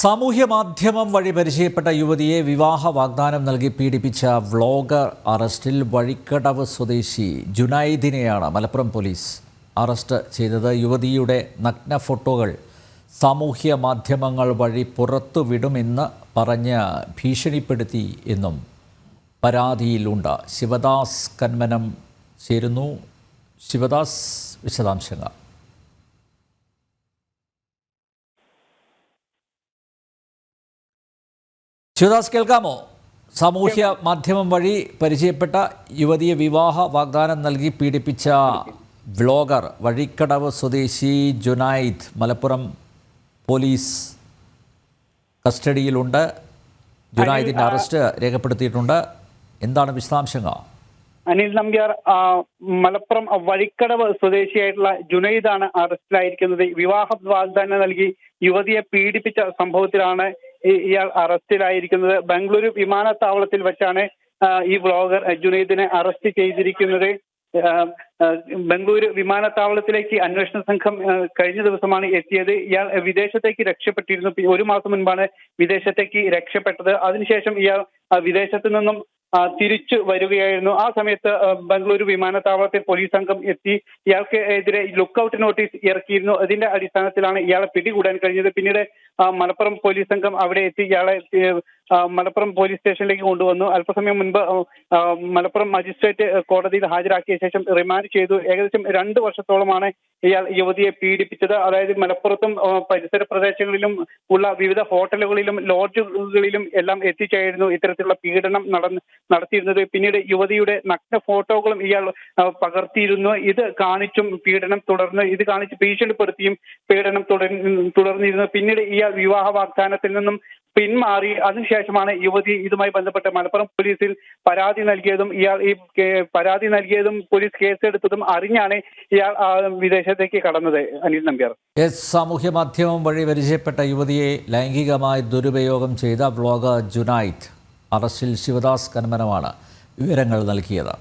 സാമൂഹ്യ മാധ്യമം വഴി പരിചയപ്പെട്ട യുവതിയെ വിവാഹ വാഗ്ദാനം നൽകി പീഡിപ്പിച്ച വ്ളോഗർ അറസ്റ്റിൽ വഴിക്കടവ് സ്വദേശി ജുനൈദിനെയാണ് മലപ്പുറം പോലീസ് അറസ്റ്റ് ചെയ്തത്. യുവതിയുടെ നഗ്ന ഫോട്ടോകൾ സാമൂഹ്യ മാധ്യമങ്ങൾ വഴി പുറത്തുവിടുമെന്ന് പറഞ്ഞ് ഭീഷണിപ്പെടുത്തി എന്നും പരാതിയിലുണ്ട്. ശിവദാസ് കന്മനം ചേരുന്നു. ശിവദാസ് വിശദാംശങ്ങൾ. ശിവദാസ് കേൾക്കാമോ? സാമൂഹ്യ മാധ്യമം വഴി പരിചയപ്പെട്ട യുവതിയെ വിവാഹ വാഗ്ദാനം നൽകി പീഡിപ്പിച്ച വ്ളോഗർ വഴിക്കടവ് സ്വദേശി ജുനായിദ് മലപ്പുറം പോലീസ് കസ്റ്റഡിയിലുണ്ട്. ജുനായിദിന്റെ അറസ്റ്റ് രേഖപ്പെടുത്തിയിട്ടുണ്ട്. എന്താണ് വിശദാംശങ്ങൾ? അനിൽ നമ്പ്യാർ മലപ്പുറം വഴിക്കടവ് സ്വദേശിയായിട്ടുള്ള ജുനൈദാണ് അറസ്റ്റിലായിരിക്കുന്നത്. വിവാഹ വാഗ്ദാനം നൽകി യുവതിയെ പീഡിപ്പിച്ച സംഭവത്തിലാണ് ഇയാൾ അറസ്റ്റിലായിരിക്കുന്നത് ബംഗളൂരു വിമാനത്താവളത്തിൽ വെച്ചാണ് ഈ വ്ളോഗർ ജുനൈദിനെ അറസ്റ്റ് ചെയ്തിരിക്കുന്നത്. ബംഗളൂരു വിമാനത്താവളത്തിലേക്ക് അന്വേഷണ സംഘം കഴിഞ്ഞ ദിവസമാണ് എത്തിയത്. ഇയാൾ വിദേശത്തേക്ക് രക്ഷപ്പെട്ടിരുന്നു. ഒരു മാസം മുൻപാണ് വിദേശത്തേക്ക് രക്ഷപ്പെട്ടത്. അതിനുശേഷം ഇയാൾ വിദേശത്തു നിന്നും തിരിച്ചു വരികയായിരുന്നു. ആ സമയത്ത് ബംഗളൂരു വിമാനത്താവളത്തിൽ പോലീസ് സംഘം എത്തി. ഇയാൾക്ക് എതിരെ ലുക്കൌട്ട് നോട്ടീസ് ഇറക്കിയിരുന്നു. അതിന്റെ അടിസ്ഥാനത്തിലാണ് ഇയാളെ പിടികൂടാൻ കഴിഞ്ഞത്. പിന്നീട് മലപ്പുറം പോലീസ് സംഘം അവിടെ എത്തി. ഇയാളെ മലപ്പുറം പോലീസ് സ്റ്റേഷനിലേക്ക് കൊണ്ടുവന്നു. അല്പസമയം മുൻപ് മലപ്പുറം മജിസ്ട്രേറ്റ് കോടതിയിൽ ഹാജരാക്കിയ ശേഷം റിമാൻഡ് ചെയ്തു. ഏകദേശം രണ്ട് വർഷത്തോളമാണ് ഇയാൾ യുവതിയെ പീഡിപ്പിച്ചത്. അതായത് മലപ്പുറത്തും പരിസര പ്രദേശങ്ങളിലും ഉള്ള വിവിധ ഹോട്ടലുകളിലും ലോഡ്ജുകളിലും എല്ലാം എത്തിച്ചായിരുന്നു ഇത്തരത്തിലുള്ള പീഡനം നടന്ന് നടത്തിയിരുന്നത്. പിന്നീട് യുവതിയുടെ നഗ്ന ഫോട്ടോകളും ഇയാൾ പകർത്തിയിരുന്നു. ഇത് കാണിച്ചും പീഡനം തുടർന്ന് ഇത് കാണിച്ച് ഭീഷണിപ്പെടുത്തിയും പീഡനം തുടർന്നിരുന്നു. പിന്നീട് ഇയാൾ വിവാഹ വാഗ്ദാനത്തിൽ നിന്നും പിന്മാറി. അതിനുശേഷമാണ് യുവതി ഇതുമായി ബന്ധപ്പെട്ട് മലപ്പുറം പോലീസിൽ പരാതി നൽകിയതും ഇയാൾ ഈ പരാതി നൽകിയതും പോലീസ് കേസെടുത്തതും അറിഞ്ഞാണ് ഇയാൾ വിദേശത്തേക്ക് കടന്നത്. അനിൽ നമ്പ്യാർ. സാമൂഹ്യ മാധ്യമം വഴി പരിചയപ്പെട്ട യുവതിയെ ലൈംഗികമായി ദുരുപയോഗം ചെയ്ത വ്ലോഗർ ജുനൈദ് അറസ്റ്റിൽ ശിവദാസ് കന്മനമാണ് വിവരങ്ങൾ നൽകിയത്.